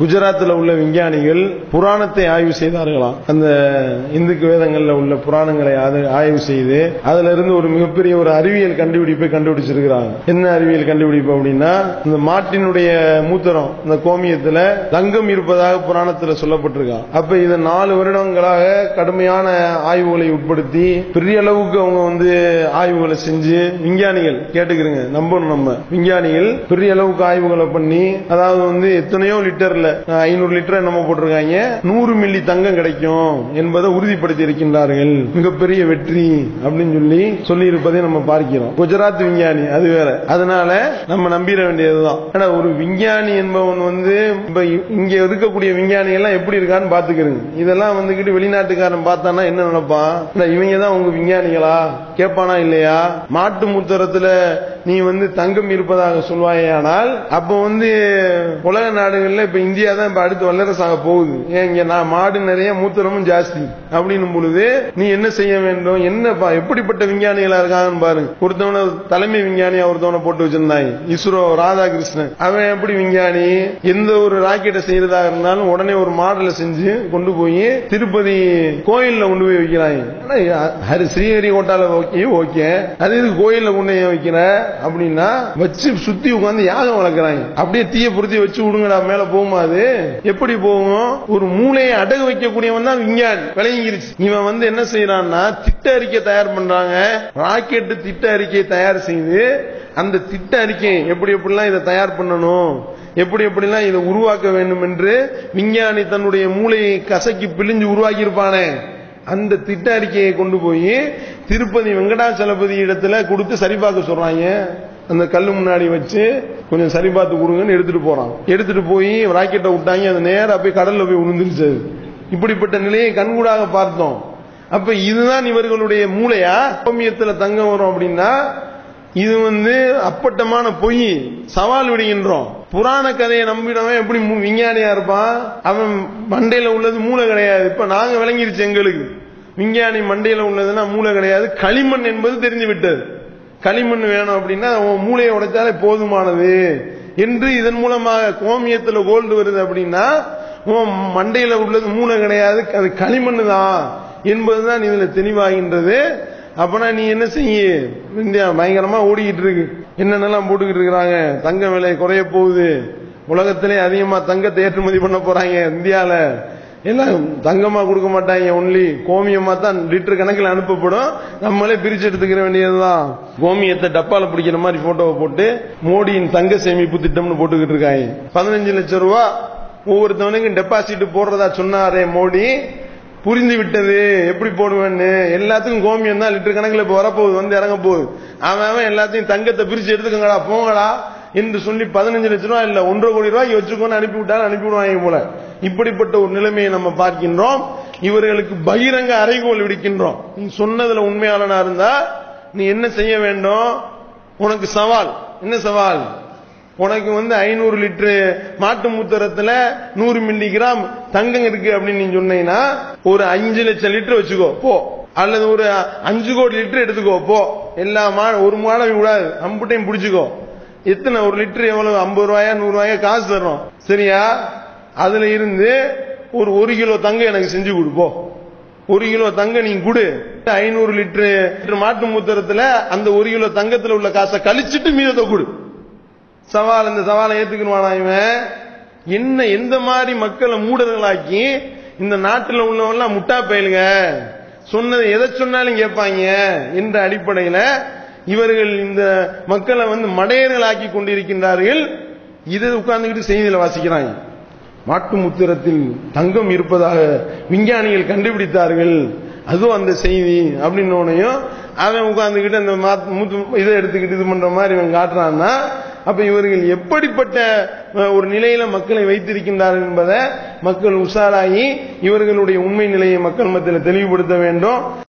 குஜராத்தில் உள்ள விஞ்ஞானிகள் புராணத்தை ஆய்வு செய்தார்களாம். அந்த இந்துக்கு வேதங்களில் உள்ள புராணங்களை ஆய்வு செய்து அதுல இருந்து ஒரு மிகப்பெரிய ஒரு அறிவியல் கண்டுபிடிப்பை கண்டுபிடிச்சிருக்கிறாங்க. என்ன அறிவியல் கண்டுபிடிப்பு அப்படின்னா இந்த மாட்டினுடைய மூத்திரம் இந்த கோமியத்துல தங்கம் இருப்பதாக புராணத்தில் சொல்லப்பட்டிருக்கான் அப்ப இதை நாலு வருடங்களாக கடுமையான ஆய்வுகளை உட்படுத்தி பெரிய அளவுக்கு அவங்க வந்து ஆய்வுகளை செஞ்சு விஞ்ஞானிகள் கேட்டுக்கிறங்க நம்பணும் நம்ம. விஞ்ஞானிகள் பெரிய அளவுக்கு ஆய்வுகளை பண்ணி அதாவது வந்து எத்தனையோ லிட்டர்ல ஐநூறு லிட்டர் நம்ம போட்டிருக்காங்க. நூறு மில்லி தங்கம் கிடைக்கும் என்பதை உறுதிப்படுத்தி இருக்கின்றார்கள். மிகப்பெரிய வெற்றி அப்படின்னு சொல்லி சொல்லி இருப்பதை நம்ம பார்க்கிறோம். குஜராத் விஞ்ஞானி அது வேற. அதனால நம்ம நம்பிட வேண்டியதுதான். ஆனா ஒரு விஞ்ஞானி என்பவன் வந்து இப்ப இங்க இருக்கக்கூடிய விஞ்ஞானி எல்லாம் எப்படி இருக்கான்னு பாத்துக்கிறேன் இதெல்லாம் வந்துகிட்டு வெளிநாட்டுக்காரன் பார்த்தானா என்ன நினைப்பான்? இவங்க தான் உங்க விஞ்ஞானிகளா? கேட்பானா இல்லையா? மாட்டு மூத்தரத்துல நீ வந்து தங்கம் இருப்பதாக சொல்வாயானால் அப்ப வந்து உலக நாடுகள்ல இப்ப இந்தியா தான் இப்ப அடுத்து வல்லரசாக போகுது. ஏன் இங்க நான் மாடு நிறைய மூத்திரமும் ஜாஸ்தி. அப்படின்னும் பொழுது நீ என்ன செய்ய வேண்டும்? என்னப்பா எப்படிப்பட்ட விஞ்ஞானிகளா இருக்காங்கன்னு பாருங்க. ஒருத்தவன தலைமை விஞ்ஞானியா ஒருத்தவனை போட்டு வச்சிருந்தாங்க. இஸ்ரோ ராதாகிருஷ்ணன். அவன் எப்படி விஞ்ஞானி? எந்த ஒரு ராக்கெட்டை செய்யறதா இருந்தாலும் உடனே ஒரு மாடல செஞ்சு கொண்டு போய் திருப்பதி கோயில்ல கொண்டு போய் வைக்கிறாங்க. ஹரி ஸ்ரீஹரி கோட்டால ஓகே ஓகே அது இது கோயில்ல கொண்டு போய் வைக்கிற? அப்படின்னா வச்சு சுத்தி உட்காந்து யாகம் வளர்க்கறாங்க. அப்படியே தீய பொருத்தி வச்சு விடுங்கடா மேல போகுமா? போகாது. எப்படி போகும் ஒரு மூளையை அடகு வைக்கக்கூடியவன் தான் விஞ்ஞானி. விளங்கிருச்சு. இவன் வந்து என்ன செய்யறான்னா திட்ட அறிக்கை தயார் பண்றாங்க. ராக்கெட் திட்ட அறிக்கையை தயார் செய்து அந்த திட்ட அறிக்கை எப்படி எப்படிலாம் இதை தயார் பண்ணணும்? எப்படி எப்படிலாம் இதை உருவாக்க வேண்டும் என்று விஞ்ஞானி தன்னுடைய மூளையை கசக்கி பிழிஞ்சு உருவாக்கி இருப்பானே அந்த திட்ட அறிக்கையை கொண்டு போய் திருப்பதி வெங்கடாச்சலபதி இடத்துல கொடுத்து சரிபார்க்க சொல்றாங்க. அந்த கல் முன்னாடி வச்சு கொஞ்சம் சரி பார்த்து கொடுங்கன்னு எடுத்துட்டு போறான். எடுத்துட்டு போய் ராக்கெட்டை விட்டாங்க அது நேராக போய் கடல்ல போய் விழுந்துருச்சு இப்படிப்பட்ட நிலையை கண்கூடாக பார்த்தோம். அப்ப இதுதான் இவர்களுடைய மூளையா? ஓமியத்துல தங்கம் வரும் அப்படின்னா இது வந்து அப்பட்டமான பொய் சவால் விடுகின்றோம். புராண கதையை நம்பினவன் எப்படி விஞ்ஞானியா இருப்பான்? அவன் மண்டையில உள்ளது மூளை கிடையாது. இப்ப நாங்க விளங்கிருச்சு எங்களுக்கு. விஞ்ஞானி மண்டையில உள்ளதுன்னா மூளை கிடையாது. களிமண் என்பது தெரிந்து விட்டது. களிமண் வேணும் அப்படின்னா உன் மூளையை உடைச்சாலே போதுமானது. என்று இதன் மூலமாக கோமியத்துல கோல்டு வருது அப்படின்னா உன் மண்டையில உள்ளது மூளை கிடையாது அது களிமண் தான் என்பதுதான் இதுல தெளிவாகின்றது. அப்பனா நீ என்ன செய்ய? இந்தியா பயங்கரமா ஓடிக்கிட்டு இருக்கு. என்னென்னலாம் போட்டுக்கிட்டு இருக்கிறாங்க? தங்க விலை குறைய போகுது. உலகத்திலே அதிகமா தங்கத்தை ஏற்றுமதி பண்ண போறாங்க இந்தியால. என்ன தங்கமா கொடுக்க மாட்டாங்க ஒன்லி கோமியமா தான் லிட்டர் கணக்கில் அனுப்பப்படும். நம்மளே பிரிச்சு எடுத்துக்கிற வேண்டியதுதான். கோமியத்தை டப்பால பிடிக்கிற மாதிரி போட்டோவை போட்டு மோடியின் தங்க சேமிப்பு திட்டம்னு போட்டுக்கிட்டு இருக்காங்க. பதினஞ்சு லட்சம் ரூபா ஒவ்வொருத்தவனுக்கும் டெபாசிட் போடுறதா சொன்னாரே மோடி. புரிந்து விட்டது. எப்படி போடுவேன்னு? எல்லாத்துக்கும் கோமியம் தான் லிட்டர் கணக்கில் இப்ப வரப்போகுது வந்து இறங்க போகுது. அவன் அவன் எல்லாத்தையும் தங்கத்தை பிரிச்சு எடுத்துக்கங்கடா போங்கடா என்று சொல்லி பதினஞ்சு லட்சம் ரூபாய் இல்ல ஒன்றரை கோடி ரூபாய் வச்சுக்கோன்னு அனுப்பி விட்டாலும் அனுப்பி விடுவாங்க போல. இப்படிப்பட்ட ஒரு நிலைமையை நம்ம பார்க்கின்றோம். இவர்களுக்கு பகிரங்க அறைகோல் விடுக்கின்றோம். நீ சொன்னதுல உண்மையாளனா இருந்தா நீ என்ன செய்ய வேண்டும்? உனக்கு சவால். என்ன சவால்? உனக்கு வந்து ஐநூறு லிட்டரு மாட்டு மூத்திரத்துல நூறு மில்லி கிராம் தங்கம் இருக்கு அப்படின்னு நீ சொன்னீங்கன்னா ஒரு அஞ்சு லட்சம் லிட்டர் வச்சுக்கோ போ. அல்லது ஒரு அஞ்சு கோடி லிட்டர் எடுத்துக்கோ போ. எல்லா மா ஒரு மாடை விடாது. அம்புட்டையும் பிடிச்சிக்கோ. எத்தனை? ஒரு லிட்டர் எவ்வளவு? ஐம்பது ரூபாயா நூறு ரூபாயா காசு தர்றோம். சரியா? அதுல இருந்து ஒரு ஒரு கிலோ தங்கம் எனக்கு செஞ்சு கொடுப்போம் ஒரு கிலோ தங்கம் நீங்க கொடு. ஐநூறு லிட்டரு மாட்டு மூத்திரத்துல அந்த ஒரு கிலோ தங்கத்துல உள்ள காசை கழிச்சிட்டு மீதத்தை கொடு. சவால் இந்த சவாலை ஏத்துக்கணுவானா இவன்? என்ன எந்த மாதிரி மக்களை மூடர்களாக்கி இந்த நாட்டில் உள்ளவெல்லாம் முட்டா பயிலுங்க? சொன்னது எதை சொன்னாலும் கேட்பாங்க என்ற அடிப்படையில் இவர்கள் இந்த மக்களை வந்து மடையர்களாக்கி கொண்டிருக்கின்றார்கள். இதை உட்கார்ந்துக்கிட்டு செய்தியில் வாசிக்கிறாங்க. மாட்டு முத்திரத்தில் தங்கம் இருப்பதாக விஞ்ஞானிகள் கண்டுபிடித்தார்கள். அதுவும் அந்த செய்தி அப்படின்னோனையும் அவன் உட்கார்ந்துகிட்டு அந்த மாத்- மூத்து- இதை எடுத்துக்கிட்டு இது பண்ற மாதிரி இவன் காட்டுறான்னா அப்ப இவர்கள் எப்படிப்பட்ட ஒரு நிலையில மக்களை வைத்திருக்கின்றார்கள் என்பதை மக்கள் உஷாராகி இவர்களுடைய உண்மை நிலையை மக்கள் மத்தியில் தெளிவுபடுத்த வேண்டும்.